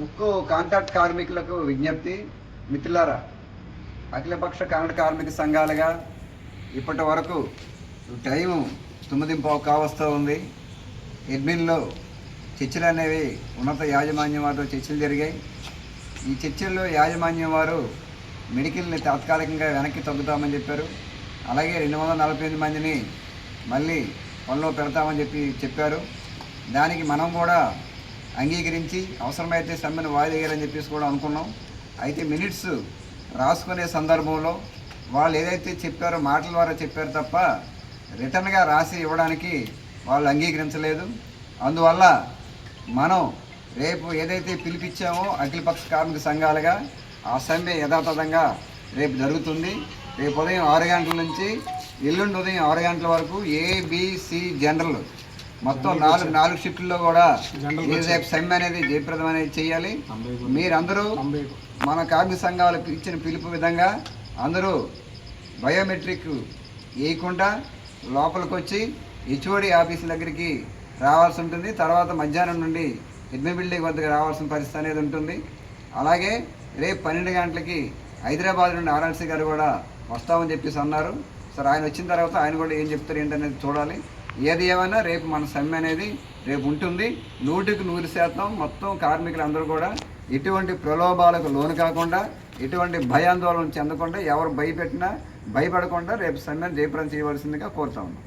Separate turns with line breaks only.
ఉక్కు కాంట్రాక్ట్ కార్మికులకు విజ్ఞప్తి. మిత్రులారా అఖిలపక్ష కాంట్రాక్ట్ కార్మిక సంఘాలుగా ఇప్పటి వరకు టైము తొమ్మిది కావస్తూ ఉంది. ఎడ్మిన్లో చర్చలు అనేవి ఉన్నత యాజమాన్యం వారితో చర్చలు జరిగాయి. ఈ చర్చల్లో యాజమాన్యం వారు మెడికల్ని తాత్కాలికంగా వెనక్కి తగ్గుతామని చెప్పారు. అలాగే రెండు వందల నలభై ఎనిమిది మందిని మళ్ళీ పనిలో పెడతామని చెప్పి చెప్పారు. దానికి మనం కూడా అంగీకరించి అవసరమైతే సమ్మెను వాయిదేయాలని చెప్పేసి కూడా అనుకున్నాం. అయితే మినిట్స్ రాసుకునే సందర్భంలో వాళ్ళు ఏదైతే చెప్పారో మాటల ద్వారా చెప్పారు తప్ప రిటర్న్గా రాసి ఇవ్వడానికి వాళ్ళు అంగీకరించలేదు. అందువల్ల మనం రేపు ఏదైతే పిలిపించామో అఖిలపక్ష కార్మిక సంఘాలుగా ఆ సమ్మె యథాతథంగా రేపు జరుగుతుంది. రేపు ఉదయం ఆరు గంటల నుంచి ఎల్లుండి ఉదయం ఆరు గంటల వరకు ఏబిసి జనరల్ మొత్తం నాలుగు నాలుగు షిఫ్ట్లో కూడా రేపు సమ్మె అనేది జయప్రదం అనేది చేయాలి మీరందరూ మన కార్మిక సంఘాలు ఇచ్చిన పిలుపు విధంగా అందరూ బయోమెట్రిక్ వేయకుండా లోపలికి వచ్చి హెచ్ఓడి ఆఫీస్ దగ్గరికి రావాల్సి ఉంటుంది. తర్వాత మధ్యాహ్నం నుండి ఎడ్మి బిల్డింగ్ వద్దకు రావాల్సిన పరిస్థితి అనేది ఉంటుంది. అలాగే రేపు పన్నెండు గంటలకి హైదరాబాద్ నుండి ఆర్ఎల్సీ గారు కూడా వస్తామని చెప్పేసి అన్నారు. సరే ఆయన వచ్చిన తర్వాత ఆయన కూడా ఏం చెప్తారు ఏంటనేది చూడాలి. ఏది ఏమైనా రేపు మన సమ్మె అనేది రేపు ఉంటుంది. నూటికి నూరు శాతం మొత్తం కార్మికులందరూ కూడా ఎటువంటి ప్రలోభాలకు లోను కాకుండా ఎటువంటి భయాందోళన చెందకుండా ఎవరు భయపెట్టినా భయపడకుండా రేపు సమ్మెను జయప్రదం చేయవలసిందిగా కోరుతా ఉన్నాం.